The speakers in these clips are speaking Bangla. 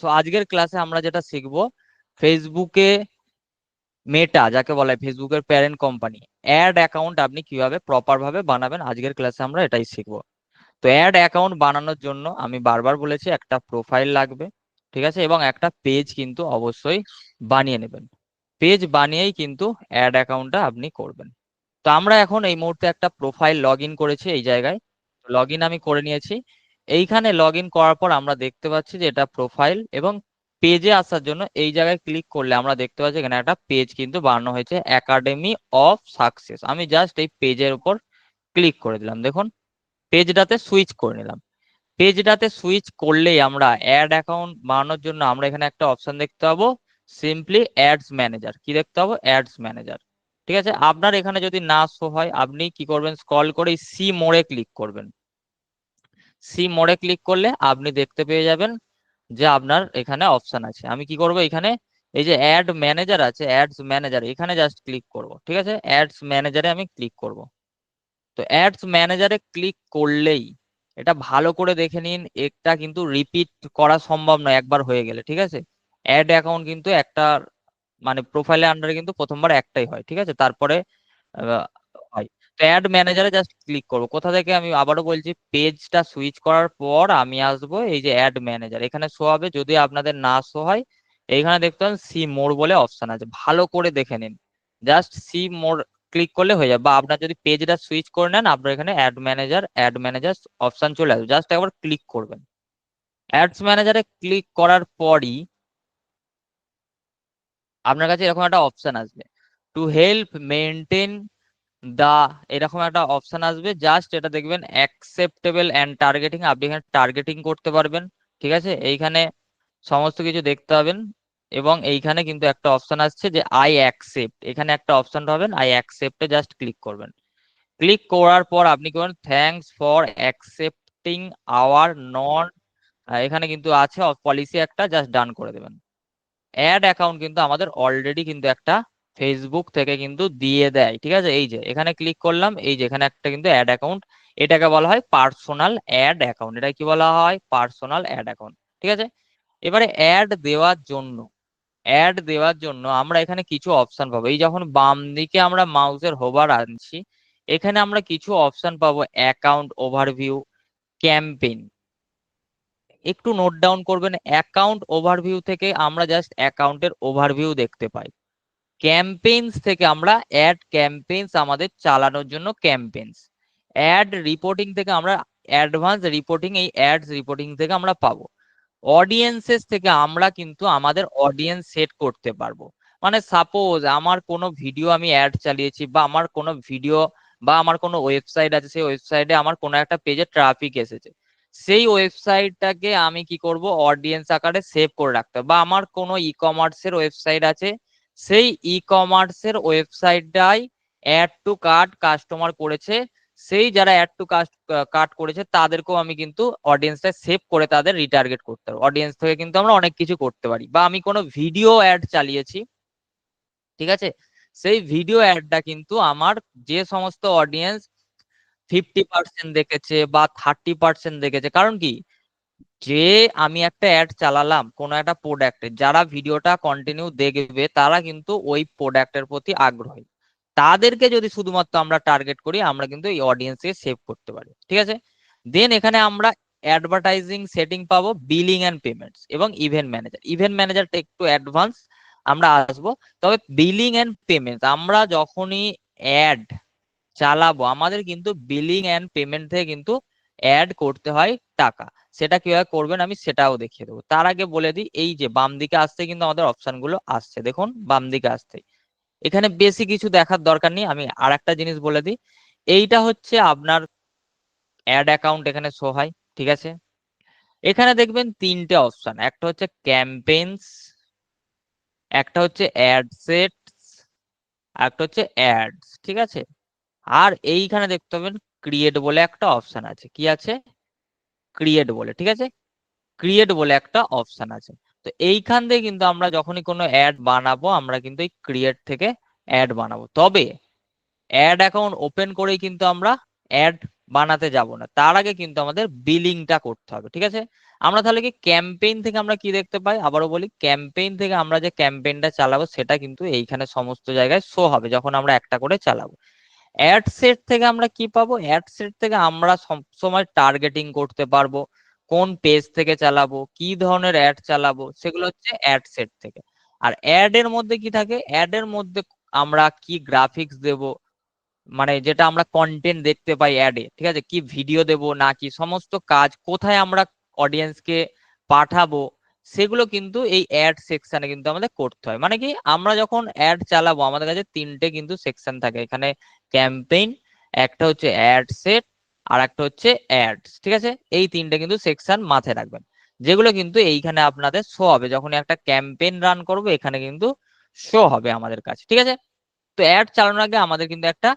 সো আজকের ক্লাসে আমরা যেটা শিখব, ফেসবুকে মেটা যাকে বলা হয় ফেসবুকের প্যারেন্ট কোম্পানি অ্যাড অ্যাকাউন্ট আপনি কীভাবে প্রপার ভাবে বানাবেন, আজকের ক্লাসে আমরা এটাই শিখব। তো অ্যাড অ্যাকাউন্ট বানানোর জন্য আমি বারবার বলেছি, একটা প্রোফাইল লাগবে, ঠিক আছে? এবং একটা পেজ কিন্তু অবশ্যই বানিয়ে নেবেন। পেজ বানিয়েই কিন্তু অ্যাড অ্যাকাউন্টটা আপনি করবেন। তো আমরা এখন এই মুহূর্তে একটা প্রোফাইল লগ করেছি এই জায়গায়। লগ আমি করে নিয়েছি। এইখানে লগ ইন করার পর আমরা দেখতে পাচ্ছি যে এটা প্রোফাইল এবং পেজে আসার জন্য এই জায়গায় ক্লিক করলে আমরা দেখতে পাচ্ছি এখানে একটা পেজ কিন্তু বানানো হয়েছে একাডেমি অফ সাকসেস আমি জাস্ট এই পেজের উপর ক্লিক করে দিলাম। দেখুন পেজটাতে সুইচ করে নিলাম। পেজটাতে সুইচ করলেই আমরা অ্যাড অ্যাকাউন্ট বানানোর জন্য আমরা এখানে একটা অপশন দেখতে পাবো সিম্পলি অ্যাডস ম্যানেজার কি দেখতে পাবো? অ্যাডস ম্যানেজার ঠিক আছে? আপনার এখানে যদি না শো হয়, আপনি কি করবেন? স্ক্রল করে সি মোড়ে ক্লিক করবেন। সি মোড়ে ক্লিক করলে আপনি দেখতে পেয়ে যাবেন যে আপনার এখানে অপশান আছে। আমি কি করব এখানে? এই যে অ্যাড ম্যানেজার আছে অ্যাডস ম্যানেজার এখানে জাস্ট ক্লিক করব, ঠিক আছে? অ্যাডস ম্যানেজারে আমি ক্লিক করব। তো অ্যাডস ম্যানেজারে ক্লিক করলেই এটা ভালো করে দেখে নিন এটা কিন্তু রিপিট করা সম্ভব নয়, একবার হয়ে গেলে, ঠিক আছে? অ্যাড অ্যাকাউন্ট কিন্তু একটা মানে প্রোফাইলের আন্ডারে কিন্তু প্রথমবার একটাই হয়, ঠিক আছে? তারপরে অ্যাড ম্যানেজারে জাস্ট ক্লিক করব। কোথা থেকে আমি আবারও বলছি পেজটা সুইচ করার পর আমি আসব এই যে অ্যাড ম্যানেজার এখানে শো হবে, যদি আপনাদের না শো হয়, এইখানে দেখতে পাবেন সি মোর বলে অপশন আছে। ভালো করে দেখে নিন। জাস্ট সি মোর ক্লিক করলে হয়ে যাবে। বা আপনার যদি পেজটা সুইচ করে নেন, আপনার এখানে ad manager ad manager option চলে আসবে। জাস্ট একবার ক্লিক করবেন। অ্যাডস ম্যানেজারে ক্লিক করার পরই আপনার কাছে এরকম একটা অপশন আসবে। টু হেল্প মেনটেন দা, এরকম একটা অপশন আসবে। জাস্ট এটা দেখবেন অ্যাকসেপ্টেবল অ্যান্ড টার্গেটিং আপনি এখানে টার্গেটিং করতে পারবেন, ঠিক আছে? এইখানে সমস্ত কিছু দেখতে পাবেন এবং এইখানে কিন্তু একটা অপশন আসছে যে আই অ্যাকসেপ্ট এখানে একটা অপশন পাবেন আই অ্যাকসেপ্টে জাস্ট ক্লিক করবেন। ক্লিক করার পর আপনি করবেন থ্যাংকস ফর অ্যাকসেপ্টিং আওয়ার নন এখানে কিন্তু আছে পলিসি একটা জাস্ট ডান করে দেবেন। অ্যাড অ্যাকাউন্ট কিন্তু আমাদের অলরেডি কিন্তু একটা ফেসবুক থেকে কিন্তু দিয়ে দেয়, ঠিক আছে? এই যে, এখানে ক্লিক করলাম, এই যে, এখানে একটা কিন্তু অ্যাড অ্যাকাউন্ট এটাকে বলা হয় পার্সোনাল অ্যাড অ্যাকাউন্ট এটা কি বলা হয়? পার্সোনাল অ্যাড অ্যাকাউন্ট ঠিক আছে? এবারে অ্যাড দেওয়ার জন্য অ্যাড দেওয়ার জন্য আমরা এখানে কিছু অপশন পাবো। এই যখন বাম দিকে আমরা মাউসের হোভার আনছি, এখানে আমরা কিছু অপশন পাবো অ্যাকাউন্ট ওভারভিউ ক্যাম্পেইন একটু নোট ডাউন করবেন অ্যাকাউন্ট ওভারভিউ থেকে আমরা জাস্ট অ্যাকাউন্টের ওভারভিউ দেখতে পাই। ক্যাম্পেইনস থেকে আমরা অ্যাড ক্যাম্পেইনস আমাদের চালানোর জন্য ক্যাম্পেইনস অ্যাড রিপোর্টিং থেকে আমরা অ্যাডভান্স রিপোর্টিং এই অ্যাডস রিপোর্টিং থেকে আমরা পাবো। অডিয়েন্সেস থেকে আমরা কিন্তু আমাদের অডিয়েন্স সেট করতে পারব। মানে সাপোজ আমার কোনো ভিডিও আমি অ্যাড চালিয়েছি বা আমার কোনো ভিডিও বা আমার কোনো ওয়েবসাইট আছে, সেই ওয়েবসাইটে আমার কোনো একটা পেজে ট্রাফিক এসেছে। সেই ওয়েবসাইটটাকে আমি কি করব? অডিয়েন্স আকারে সেভ করে রাখতে বা আমার কোনো ই কমার্সের ওয়েবসাইট আছে সেই ই কমার্সের ওয়েবসাইটটাই অ্যাড টু কার্ট কাস্টমার করেছে। সেই যারা অ্যাড টু কাস্ট কার্ট করেছে, তাদেরকেও আমি কিন্তু অডিয়েন্সটা সেভ করে তাদের রিটার্গেট করতে পারি অডিয়েন্স থেকে কিন্তু আমরা অনেক কিছু করতে পারি। বা আমি কোনো ভিডিও অ্যাড চালিয়েছি, ঠিক আছে? সেই ভিডিও অ্যাডটা কিন্তু আমার যে সমস্ত অডিয়েন্স ফিফটি পার্সেন্ট দেখেছে বা থার্টি পার্সেন্ট দেখেছে। কারণ কি? যে আমি একটা অ্যাড চালালাম কোনো একটা প্রোডাক্টের যারা ভিডিওটা কন্টিনিউ দেখবে তারা কিন্তু ওই প্রোডাক্টের প্রতি আগ্রহী। তাদেরকে যদি শুধুমাত্র আমরা টার্গেট করি, আমরা কিন্তু এই অডিয়েন্সকে সেভ করতে পারি, ঠিক আছে? দেন এখানে আমরা অ্যাডভার্টাইজিং সেটিং পাবো বিলিং অ্যান্ড পেমেন্টস এবং ইভেন্ট ম্যানেজার ইভেন্ট ম্যানেজারটা একটু অ্যাডভান্স আমরা আসব, তবে বিলিং অ্যান্ড পেমেন্টস আমরা যখনই অ্যাড চালাবো, আমাদের কিন্তু বিলিং অ্যান্ড পেমেন্ট থেকে কিন্তু অ্যাড করতে হয় টাকা। সেটা কীভাবে করবেন আমি সেটাও দেখিয়ে দেবো। তার আগে বলে দিই, এই যে বাম দিকে আসতে কিন্তু আমাদের অপশনগুলো আসছে। দেখুন, বাম দিকে আসতে। এখানে বেশি কিছু দেখার দরকার নেই। আমি আর একটা জিনিস বলে দিই, এইটা হচ্ছে আপনার অ্যাড অ্যাকাউন্ট এখানে শো হয়, ঠিক আছে? এখানে দেখবেন তিনটে অপশন একটা হচ্ছে ক্যাম্পেইনস একটা হচ্ছে অ্যাড সেটস একটা হচ্ছে অ্যাডস ঠিক আছে? আর এইখানে দেখতে পাবেন ক্রিয়েট বলে একটা অপশন আছে। কি আছে? ক্রিয়েট বলে, ঠিক আছে? ক্রিয়েট বলে একটা অপশন আছে। তো এইখান থেকে কিন্তু আমরা যখনই কোনো অ্যাড বানাবো, আমরা কিন্তু এই ক্রিয়েট থেকে অ্যাড বানাবো। তবে অ্যাড অ্যাকাউন্ট ওপেন করেই কিন্তু আমরা অ্যাড বানাতে যাব না। তার আগে কিন্তু আমাদের বিলিংটা করতে হবে, ঠিক আছে? আমরা তাহলে কি ক্যাম্পেইন থেকে আমরা কি দেখতে পাই? আবারও বলি ক্যাম্পেইন থেকে আমরা যে ক্যাম্পেইনটা চালাবো, সেটা কিন্তু এইখানে সমস্ত জায়গায় শো হবে, যখন আমরা একটা করে চালাবো। অ্যাড সেট থেকে আমরা কি পাবো? অ্যাড সেট থেকে আমরা সবসময় টার্গেটিং করতে পারব। কোন পেজ থেকে চালাবো? কি ধরনের অ্যাড চালাবো? সেগুলো হচ্ছে অ্যাড সেট থেকে। আর অ্যাড এর মধ্যে কি থাকে? অ্যাড এর মধ্যে আমরা কি গ্রাফিক্স দেব? মানে যেটা আমরা কন্টেন্ট দেখতে পাই অ্যাডে ঠিক আছে? কি ভিডিও দেব না কি? সমস্ত কাজ কোথায় আমরা অডিয়েন্সকে পাঠাবো? সেগুলো কিন্তু এই অ্যাড সেকশনে কিন্তু আমাদের করতে হয়। মানে কি, আমরা যখন অ্যাড চালাবো, আমাদের কাছে তিনটে কিন্তু সেকশন থাকে। এখানে ক্যাম্পেইন একটা হচ্ছে অ্যাড সেট আর একটা হচ্ছে অ্যাডস ঠিক আছে? এই তিনটে কিন্তু সেকশন মাথায় রাখবেন। যেগুলো কিন্তু এইখানে আপনাদের শো হবে। যখন একটা ক্যাম্পেইন রান করব, এখানে কিন্তু শো হবে আমাদের কাছে, ঠিক আছে? তো অ্যাড চালানোর আগে আমাদের কিন্তু একটা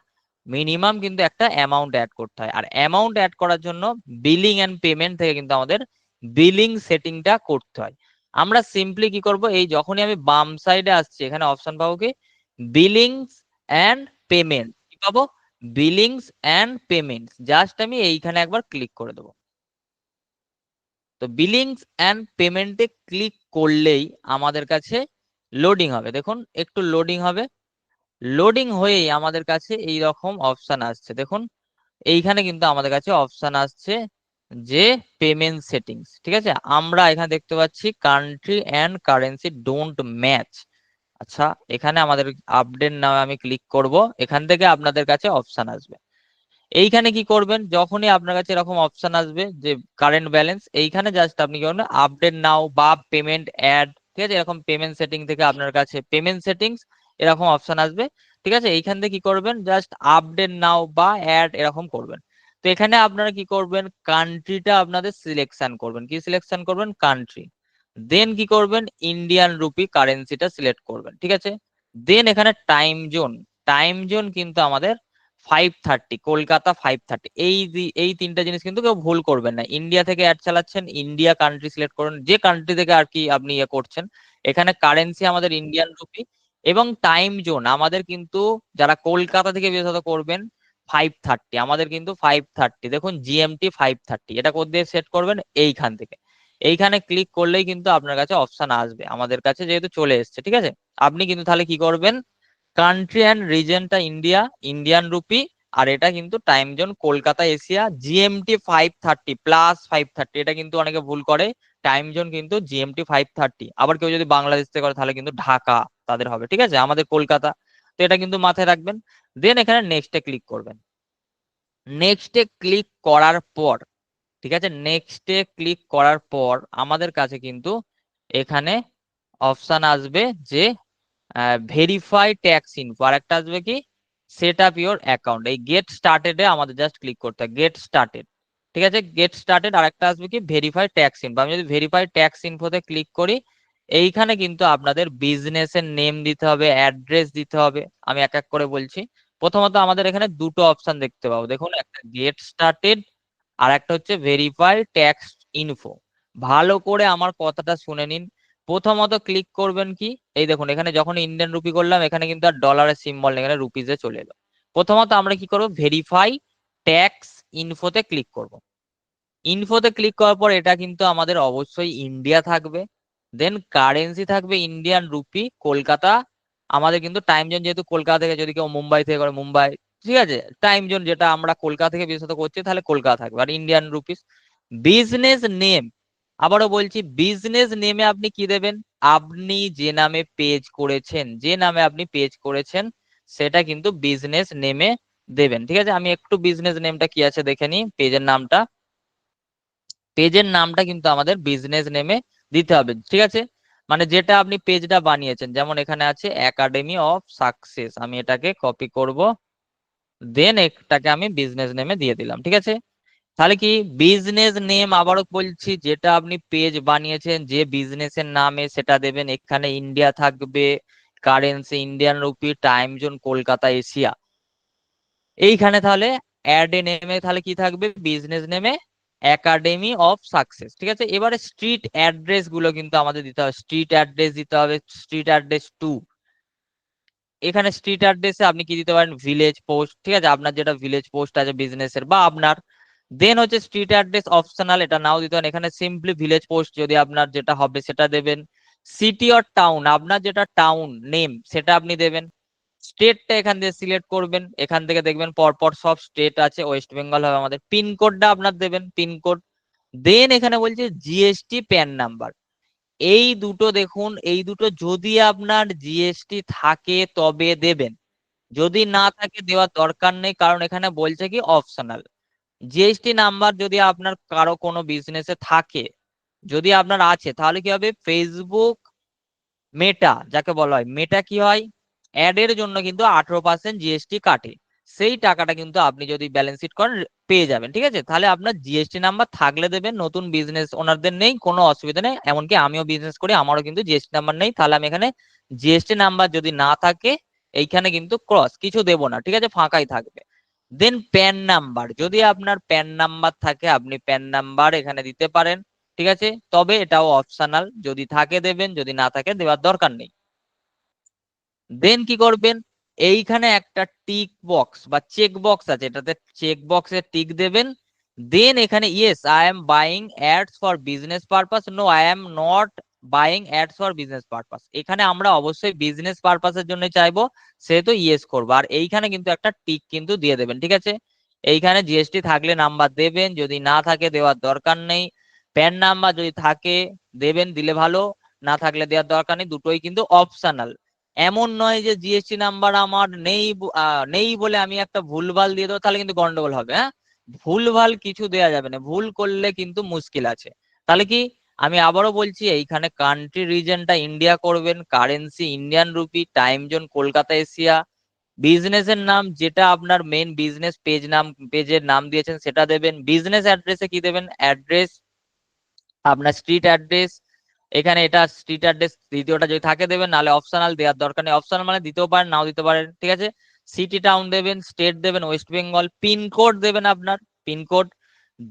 মিনিমাম কিন্তু একটা অ্যামাউন্ট অ্যাড করতে হয়। আর অ্যামাউন্ট অ্যাড করার জন্য বিলিং অ্যান্ড পেমেন্ট থেকে কিন্তু আমাদের বিলিং সেটিংটা করতে হয়। আমরা সিম্পলি কি করব? এই যখনই আমি বাম সাইডে আসছি, এখানে অপশন পাবো কি? বিলিংস অ্যান্ড পেমেন্ট কি পাবো? বিলিংস অ্যান্ড পেমেন্ট জাস্ট আমি এইখানে একবার ক্লিক করে দেবো। তো বিলিংস অ্যান্ড পেমেন্টে ক্লিক করলেই আমাদের কাছে লোডিং হবে। দেখুন, একটু লোডিং হবে। লোডিং হয়েই আমাদের কাছে এই রকম অপশন আসছে। দেখুন, এইখানে কিন্তু আমাদের কাছে অপশন আসছে। যে পেমেন্ট সেটিংস ঠিক আছে? আমরা এখানে দেখতে পাচ্ছি country and currency don't match আচ্ছা এখানে আমাদের আপডেট নামে আমি ক্লিক করব, এখান থেকে আপনাদের কাছে অপশন আসবে। এইখানে কি করবেন? যখনই আপনার কাছে এরকম অপশন আসবে যে কারেন্ট ব্যালেন্স এইখানে জাস্ট আপনি কি করবেন? আপডেট নাও বা পেমেন্ট অ্যাড ঠিক আছে? এরকম পেমেন্ট সেটিং থেকে আপনার কাছে পেমেন্ট সেটিংস এরকম অপশন আসবে। ঠিক আছে? এইখান থেকে কি করবেন? জাস্ট আপডেট নাও বা অ্যাড এরকম করবেন। তো এখানে আপনারা কি করবেন? কান্ট্রিটা আপনাদের সিলেকশন করবেন। কি সিলেকশন করবেন? কান্ট্রি দেন কি করবেন? ইন্ডিয়ান রুপি কারেন্সিটা সিলেক্ট করবেন, ঠিক আছে? দেন এখানে টাইম জোন টাইম জোন কিন্তু আমাদের five thirty Kolkata five thirty এই এই তিনটা জিনিস কিন্তু কেউ ভুল করবেন না। ইন্ডিয়া থেকে অ্যাড চালাচ্ছেন ইন্ডিয়া কান্ট্রি সিলেক্ট করুন। যে কান্ট্রি থেকে আর কি আপনি ইয়ে করছেন, এখানে কারেন্সি আমাদের ইন্ডিয়ান রুপি এবং টাইম জোন আমাদের কিন্তু যারা কলকাতা থেকে বিশেষত করবেন ফাইভ থার্টি আমাদের কিন্তু ফাইভ থার্টি দেখুন জিএমটি ফাইভ থার্টি এটা কোথায় সেট করবেন এইখান থেকে। এইখানে ক্লিক করলেই কিন্তু আপনার কাছে অপশন আসবে, আমাদের কাছে যেহেতু চলে এসছে, ঠিক আছে? আপনি কিন্তু তাহলে কি করবেন? কান্ট্রি অ্যান্ড রিজনটা ইন্ডিয়া ইন্ডিয়ান রুপি আর এটা কিন্তু time zone Kolkata, Asia GMT five thirty plus five thirty এটা কিন্তু অনেকে ভুল করে টাইম জোন কিন্তু জিএমটি ফাইভ থার্টি আবার কেউ যদি বাংলাদেশ থেকে করে তাহলে কিন্তু ঢাকা তাদের হবে, ঠিক আছে? আমাদের কলকাতা তো এটা কিন্তু মাথায় রাখবেন। দেন এখানে নেক্সটে ক্লিক করবেন। নেক্সটে ক্লিক করার পর, ঠিক আছে? নেক্সটে ক্লিক করার পর আমাদের কাছে কিন্তু এখানে অপশান আসবে যে ভেরিফাই ট্যাক্স ইনফো আর একটা আসবে কি? সেট আপ ইউর অ্যাকাউন্ট এই গেট স্টার্টেড আমাদের জাস্ট ক্লিক করতে হয় গেট স্টার্টেড ঠিক আছে? গেট স্টার্টেড আর একটা আসবে কি? ভেরিফাই ট্যাক্স ইনফো আমি যদি ভেরিফাই ট্যাক্স ইনফোতে ক্লিক করি এইখানে কিন্তু আপনাদের বিজনেসের নেম দিতে হবে অ্যাড্রেস দিতে হবে, আমি এক এক করে বলছি। প্রথমত আমাদের এখানে দুটো অপশন দেখতে পাবো। দেখুন, একটা গেট স্টার্টেড আর একটা হচ্ছে ভেরিফাই ট্যাক্স ইনফো ভালো করে আমার কথাটা শুনে নিন। প্রথমত ক্লিক করবেন কি? এই দেখুন, এখানে যখন ইন্ডিয়ান রুপি করলাম, এখানে কিন্তু আর ডলারের সিম্বল এখানে রুপিজে চলে এলো। প্রথমত আমরা কি করব? ভেরিফাই ট্যাক্স ইনফোতে ক্লিক করব। ইনফোতে ক্লিক করার পর এটা কিন্তু আমাদের অবশ্যই ইন্ডিয়া থাকবে। দেন কারেন্সি থাকবে ইন্ডিয়ান রুপি কলকাতা। আমাদের কিন্তু টাইম জোন যেহেতু কলকাতা থেকে, যদি কেউ মুম্বাই থেকে করে, মুম্বাই, ঠিক আছে? টাইম জোন যেটা আমরা কলকাতা থেকে বিশেষত করছি, তাহলে কলকাতা থাকবে। আর ইন্ডিয়ান রুপিস বিজনেস নেম আবারও বলছি বিজনেস নেমে আপনি কি দেবেন? আপনি যে নামে পেজ করেছেন, যে নামে আপনি পেজ করেছেন, সেটা কিন্তু বিজনেস নেমে দেবেন, ঠিক আছে? আমি একটু বিজনেস নেমটা কি আছে দেখে নিই পেজের নামটা। পেজের নামটা কিন্তু আমাদের বিজনেস নেমে দিতে হবে, ঠিক আছে? মানে যেটা আপনি পেজটা বানিয়েছেন, যেমন এখানে আছে একাডেমি অফ সাকসেস আমি এটাকে কপি করব দেন এটাকে আমি বিজনেস নেমে দিয়ে দিলাম, ঠিক আছে? তাহলে কি বিজনেস নেম আবারও বলছি, যেটা আপনি পেজ বানিয়েছেন, যে বিজনেসের নামে সেটা দেবেন, এখানে ইন্ডিয়া থাকবে currency Indian rupee time zone Kolkata Asia এইখানে তাহলে অ্যাড নেমে তাহলে কি থাকবে? বিজনেস নেমে একাডেমি অফ সাকসেস ঠিক আছে? এবারে স্ট্রিট অ্যাড্রেসগুলো কিন্তু আমাদের দিতে হবে। স্ট্রিট অ্যাড্রেস দিতে হবে স্ট্রিট অ্যাড্রেস টু এখানে স্ট্রিট অ্যাড্রেসে আপনি কি দিতে পারেন? ভিলেজ পোস্ট ঠিক আছে? আপনার যেটা ভিলেজ পোস্ট আছে বিজনেসের বা আপনার। দেন হচ্ছে স্ট্রিট অ্যাড্রেস অপশনাল এটা নাও দিতে পারেন। এখানে সিম্পলি ভিলেজ পোস্ট যদি আপনার যেটা হবে, সেটা দেবেন। সিটি অর টাউন আপনার যেটা টাউন নেম সেটা আপনি দেবেন। স্টেটটা এখান থেকে সিলেক্ট করবেন, এখান থেকে দেখবেন পরপর সব স্টেট আছে ওয়েস্ট বেঙ্গল হবে আমাদের। পিনকোডটা আপনার দেবেন পিনকোড দেন এখানে বলছে জিএসটি প্যান নাম্বার এই দুটো দেখুন, এই দুটো যদি আপনার জিএসটি থাকে তবে দেবেন। যদি না থাকে দেওয়ার দরকার নেই, কারণ এখানে বলছে কি অপশনাল জিএসটি নাম্বার যদি আপনার কারও কোনো বিজনেসে থাকে, যদি আপনার আছে, তাহলে কি হবে? ফেসবুক মেটা যাকে বলা হয়। মেটা কি হয়? অ্যাড এর জন্য কিন্তু আঠারো পার্সেন্ট জিএসটি কাটে। সেই টাকাটা কিন্তু আপনি যদি ব্যালেন্স শিট করেন, পেয়ে যাবেন, ঠিক আছে? তাহলে আপনার জিএসটি নাম্বার থাকলে দেবেন, নতুন বিজনেস ওনারদের নেই, কোনো অসুবিধা নেই। এমনকি আমিও বিজনেস করি, আমারও কিন্তু জিএসটি নাম্বার নেই। তাহলে আমি এখানে জিএসটি নাম্বার যদি না থাকে, এইখানে কিন্তু ক্রস কিছু দেব না, ঠিক আছে? ফাঁকাই থাকবে। দেন প্যান নাম্বার যদি আপনার প্যান নাম্বার থাকে, আপনি প্যান নাম্বার এখানে দিতে পারেন, ঠিক আছে? তবে এটাও অপশনাল যদি থাকে দেবেন, যদি না থাকে, দেওয়ার দরকার নেই। দেন কি করবেন? এইখানে একটা টিক বক্স বা চেক বক্স আছে, এটাতে চেক বক্সে টিক দেবেন। দেন এখানে yes I am buying ads for business purpose no I am not buying ads for business purpose এখানে আমরা অবশ্যই বিজনেস পারপাসের জন্য চাইব, সেহেতু ইয়েস করব। আর এইখানে কিন্তু একটা টিক কিন্তু দিয়ে দেবেন, ঠিক আছে? এইখানে জিএসটি থাকলে নাম্বার দেবেন, যদি না থাকে দেওয়ার দরকার নেই। প্যান নাম্বার যদি থাকে, দেবেন, দিলে ভালো। না থাকলে দেওয়ার দরকার নেই, দুটোই কিন্তু অপশনাল এমন নয় যে জিএসটি নাম্বার আমার নেই নেই বলে আমি একটা ভুলভাল দিয়ে দেবো, তাহলে কিন্তু গন্ডগোল হবে হ্যাঁ? ভুলভাল কিছু দেওয়া যাবে না, ভুল করলে কিন্তু মুশকিল আছে। তাহলে কি? আমি আবারও বলছি, এইখানে কান্ট্রি রিজনটা ইন্ডিয়া করবেন currency Indian rupee time zone Kolkata, Asia. বিজনেসের নাম, যেটা আপনার মেন বিজনেস পেজ নাম পেজের নাম দিয়েছেন, সেটা দেবেন। বিজনেস অ্যাড্রেসে কি দেবেন? অ্যাড্রেস আপনার স্ট্রিট অ্যাড্রেস এখানে এটা স্ট্রিট অ্যাড্রেস দ্বিতীয়টা যদি থাকে দেবেন, নাহলে অপশনাল দেওয়ার দরকার নেই। অপশনাল মানে দিতেও পারেন, নাও দিতে পারেন, ঠিক আছে? সিটি টাউন দেবেন স্টেট দেবেন ওয়েস্ট বেঙ্গল পিনকোড দেবেন আপনার পিনকোড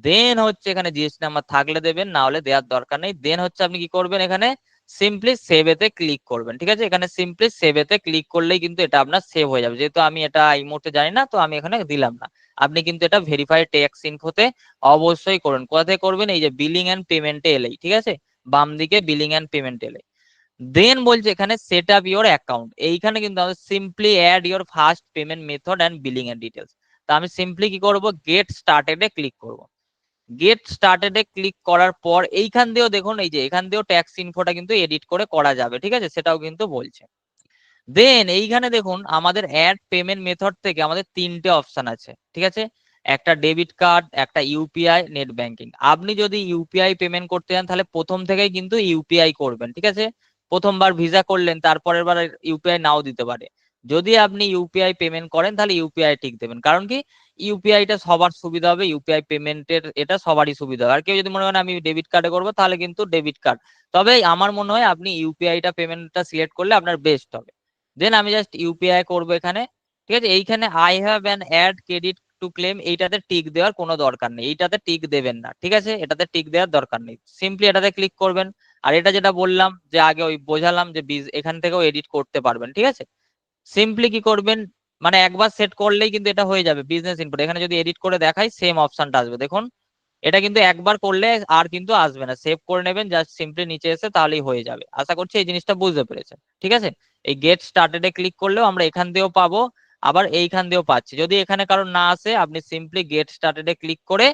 দেন হচ্ছে এখানে জিএসটি নাম্বার থাকলে দেবেন না হলে দেওয়ার দরকার নেই। দেন হচ্ছে আপনি কি করবেন এখানে? সিম্পলি সেভ এতে ক্লিক করবেন, ঠিক আছে? এখানে সিম্পলি সেভ এতে ক্লিক করলেই কিন্তু এটা আপনার সেভ হয়ে যাবে। যেহেতু আমি এটা এই মুহূর্তে জানি না, তো আমি এখানে দিলাম না। আপনি কিন্তু এটা ভেরিফাই ট্যাক্স ইনফোতে অবশ্যই করবেন কোথা থেকে করবেন? এই যে বিলিং এন্ড পেমেন্টে এলেই, ঠিক আছে? বাম দিকে বিলিং এন্ড পেমেন্ট এলে। দেন বলছে এখানে সেট আপ ইউর অ্যাকাউন্ট এইখানে কিন্তু আমাদের simply add your first payment method and billing and details তা আমি সিম্পলি কি করব? গেট স্টার্টেড ক্লিক করব। গেট স্টার্টেড ক্লিক করার পর এইখান দিয়েও দেখুন, এই যে এখান দিয়েও ট্যাক্স ইনফোটা কিন্তু এডিট করে করা যাবে, ঠিক আছে? সেটাও কিন্তু বলছে। দেন এইখানে দেখুন, আমাদের অ্যাড পেমেন্ট মেথড থেকে আমাদের তিনটে অপশন আছে, ঠিক আছে? একটা ডেবিট কার্ড একটা ইউপিআই নেট ব্যাংকিং আপনি যদি ইউপিআই পেমেন্ট করতে চান তাহলে প্রথম থেকেই কিন্তু ইউপিআই করবেন ঠিক আছে প্রথমবার ভিসা করলেন তারপরের বার ইউপিআই নাও দিতে পারে যদি আপনি ইউপিআই পেমেন্ট করেন তাহলে ইউপিআই ঠিক দেবেন কারণ কি ইউপিআইটা সবার সুবিধা হবে ইউপিআই পেমেন্টের এটা সবারই সুবিধা হবে আর কেউ যদি মনে করেন আমি ডেবিট কার্ডে করব তাহলে কিন্তু ডেবিট কার্ড তবে আমার মনে হয় আপনি ইউপিআইটা পেমেন্টটা সিলেক্ট করলে আপনার বেস্ট হবে দেন আমি জাস্ট ইউপিআই করব এখানে ঠিক আছে এইখানে I have an ad credit to claim এইটাতে টিক দেওয়ার কোনো দরকার নেই। এইটাতে টিক দেবেন না, ঠিক আছে? এটাতে টিক দেওয়ার দরকার নেই। সিম্পলি এটাতে ক্লিক করবেন। আর এটা যেটা বললাম, যে আগে ওই বোঝালাম যে বিজ এখান থেকেও এডিট করতে পারবেন, ঠিক আছে? সিম্পলি কি করবেন? মানে একবার সেট করলেই কিন্তু এটা হয়ে যাবে বিজনেস ইনপুট এখানে যদি এডিট করে দেখাই সেম অপশনটা আসবে। দেখুন, এটা কিন্তু একবার করলে আর কিন্তু আসবে না। সেভ করে নেবেন জাস্ট সিম্পলি নিচে এসে তাহলেই হয়ে যাবে। আশা করছি এই জিনিসটা বুঝতে পেরেছেন, ঠিক আছে? এই গেট স্টার্টেড এ ক্লিক করলেও আমরা এখান দিয়েও পাবো। আবার এইখান দিয়েও পাচ্ছি। যদি এখানে কারণ না আসে, আপনি সিম্পলি গেট স্টার্টেড ক্লিক করে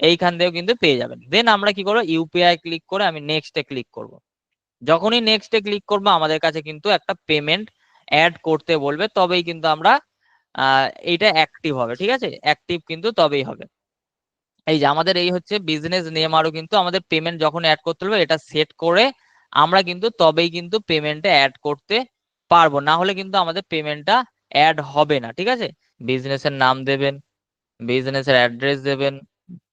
এইখান দিয়েও কিন্তু পেয়ে যাবেন। দেন আমরা কি করব? ইউপিআই ক্লিক করে আমি নেক্সট ক্লিক করব। যখনই নেক্সট ক্লিক করব, আমাদের কাছে কিন্তু একটা পেমেন্ট অ্যাড করতে বলবে, তবেই কিন্তু আমরা এইটা অ্যাক্টিভ হবে, ঠিক আছে? অ্যাক্টিভ কিন্তু তবেই হবে। এই যে আমাদের এই হচ্ছে বিজনেস নেম আরও কিন্তু আমাদের পেমেন্ট যখন অ্যাড করতে হবে এটা সেট করে আমরা কিন্তু তবেই কিন্তু পেমেন্টে অ্যাড করতে পারব। না হলে কিন্তু আমাদের পেমেন্টটা অ্যাড হবে না, ঠিক আছে? বিজনেসের নাম দেবেন বিজনেসের অ্যাড্রেস দেবেন,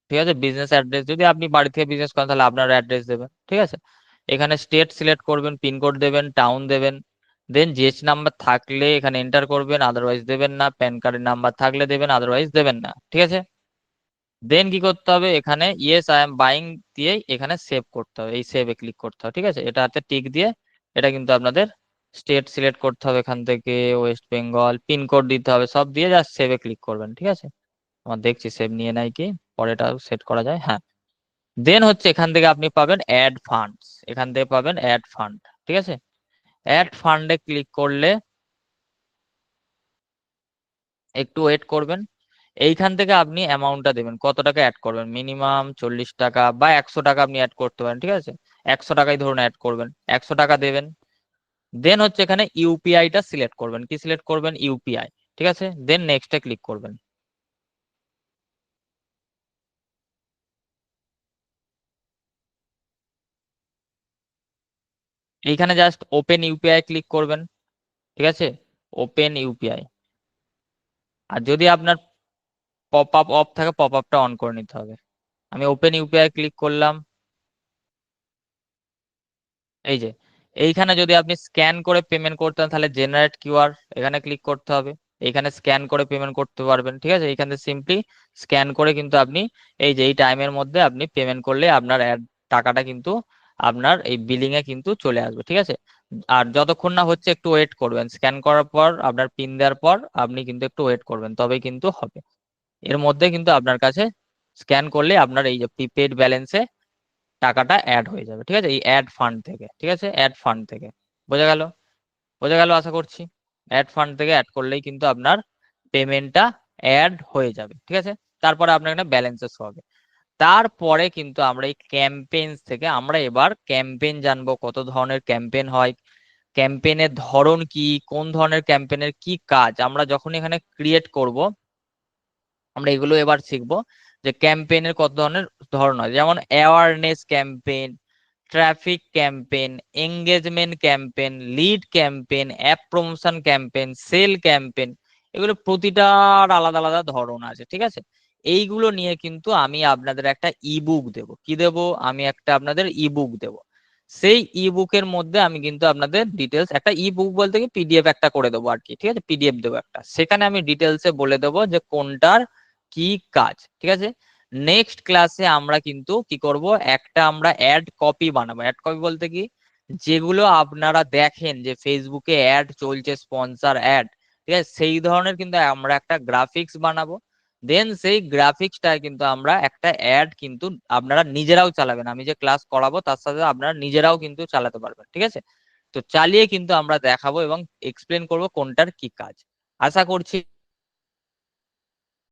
ঠিক আছে? বিজনেস অ্যাড্রেস যদি আপনি বাড়ি থেকে বিজনেস করেন, তাহলে আপনার অ্যাড্রেস দেবেন, ঠিক আছে? এখানে স্টেট সিলেক্ট করবেন পিনকোড দেবেন টাউন দেবেন দেন জিএসটি নাম্বার থাকলে এখানে এন্টার করবেন আদারওয়াইজ দেবেন না প্যান কার্ডের নাম্বার থাকলে দেবেন আদারওয়াইজ দেবেন না, ঠিক আছে? দেন কি করতে হবে? এখানে ইয়েস আই এম বাইং দিয়ে এখানে সেভ করতে হবে, এই সেভে ক্লিক করতে হবে, ঠিক আছে? এটা হাতে টিক দিয়ে, এটা কিন্তু আপনাদের স্টেট সিলেক্ট করতে হবে এখান থেকে ওয়েস্ট বেঙ্গল পিনকোড দিতে হবে, সব দিয়ে জাস্ট সেভে ক্লিক করবেন, ঠিক আছে? আমার দেখছি সেভ নিয়ে নাই কি? পরেটা সেট করা যায় হ্যাঁ। দেন হচ্ছে এখান থেকে আপনি পাবেন অ্যাড ফান্ডস এখান থেকে পাবেন অ্যাড ফান্ড ঠিক আছে? অ্যাড ফান্ডে ক্লিক করলে একটু ওয়েট করবেন, এইখান থেকে আপনি অ্যামাউন্টটা দেবেন, কত টাকা অ্যাড করবেন? মিনিমাম চল্লিশ টাকা বা একশো টাকা আপনি অ্যাড করতে পারেন, ঠিক আছে? একশো টাকাই ধরুন অ্যাড করবেন, একশো টাকা দেবেন দেন হচ্ছে এখানে ইউপিআইটা সিলেক্ট করবেন। কি সিলেক্ট করবেন? ইউপিআই ঠিক আছে? দেন নেক্সটে ক্লিক করবেন। এইখানে জাস্ট ওপেন ইউপিআই ক্লিক করবেন। ঠিক আছে? ওপেন ইউপিআই আর যদি আপনার পপ আপ অফ থাকে পপ আপটা অন করে নিতে হবে। আমি ওপেন ইউপিআই ক্লিক করলাম। এই যে এইখানে যদি আপনি স্ক্যান করে পেমেন্ট করতেন, তাহলে জেনারেট কিউআর এখানে ক্লিক করতে হবে। এইখানে স্ক্যান করে পেমেন্ট করতে পারবেন, ঠিক আছে? এইখানে সিম্পলি স্ক্যান করে কিন্তু আপনি এই যে, এই টাইমের মধ্যে আপনি পেমেন্ট করলে আপনার টাকাটা কিন্তু আপনার এই বিলিং এ কিন্তু চলে আসবে, ঠিক আছে? আর যতক্ষণ না হচ্ছে একটু ওয়েট করবেন। স্ক্যান করার পর, আপনার পিন দেওয়ার পর আপনি কিন্তু একটু ওয়েট করবেন, তবেই কিন্তু হবে। এর মধ্যে কিন্তু আপনার কাছে স্ক্যান করলে আপনার এই যে প্রিপেড ব্যালেন্সে টাকাটা অ্যাড হয়ে যাবে, ঠিক আছে? এই অ্যাড ফান্ড থেকে, ঠিক আছে? অ্যাড ফান্ড থেকে। বোঝা গেল? বোঝা গেল আশা করছি? অ্যাড ফান্ড থেকে অ্যাড করলেই কিন্তু আপনার পেমেন্টটা অ্যাড হয়ে যাবে, ঠিক আছে? তারপরে আপনার এখানে ব্যালেন্সেস হবে। তারপরে কিন্তু আমরা এই ক্যাম্পেইন থেকে আমরা এবার ক্যাম্পেইন জানব, কত ধরনের ক্যাম্পেইন হয় ক্যাম্পেইনের ধরন কি, কোন ধরনের ক্যাম্পেইনের কি কাজ। আমরা যখন এখানে ক্রিয়েট করব আমরা এগুলো এবার শিখব যে ক্যাম্পেইনের কত ধরনের ধরন হয়। যেমন awareness campaign traffic campaign engagement campaign lead campaign app promotion campaign sale campaign এগুলো প্রতিটার আলাদা আলাদা ধরন আছে, ঠিক আছে? এইগুলো নিয়ে কিন্তু আমি আপনাদের একটা ইবুক দেব। কি দেব? আমি একটা আপনাদের ইবুক দেব। সেই ইবুকের মধ্যে আমি কিন্তু আপনাদের ডিটেলস একটা ইবুক বলতে কি পিডিএফ একটা করে দেবো আর কি, ঠিক আছে? পিডিএফ দেবো একটা। সেখানে আমি ডিটেলসে বলে দেবো যে কোনটার কি কাজ, ঠিক আছে? নেক্সট ক্লাসে আমরা কিন্তু কি করব? একটা আমরা অ্যাড কপি বানাবো। অ্যাড কপি বলতে কি? যেগুলো আপনারা দেখেন যে ফেসবুকে অ্যাড চলছে স্পন্সার অ্যাড ঠিক আছে? সেই ধরনের কিন্তু আমরা একটা গ্রাফিক্স বানাবো। দেন সেই গ্রাফিক্সটা কিন্তু আমরা একটা অ্যাড কিন্তু আপনারা নিজেরাও চালাবেন। আমি যে ক্লাস করাবো, তার সাথে আপনারা নিজেরাও কিন্তু চালাতে পারবেন, ঠিক আছে? তো চালিয়ে কিন্তু আমরা দেখাবো এবং এক্সপ্লেন করব কোনটার কি কাজ। আশা করছি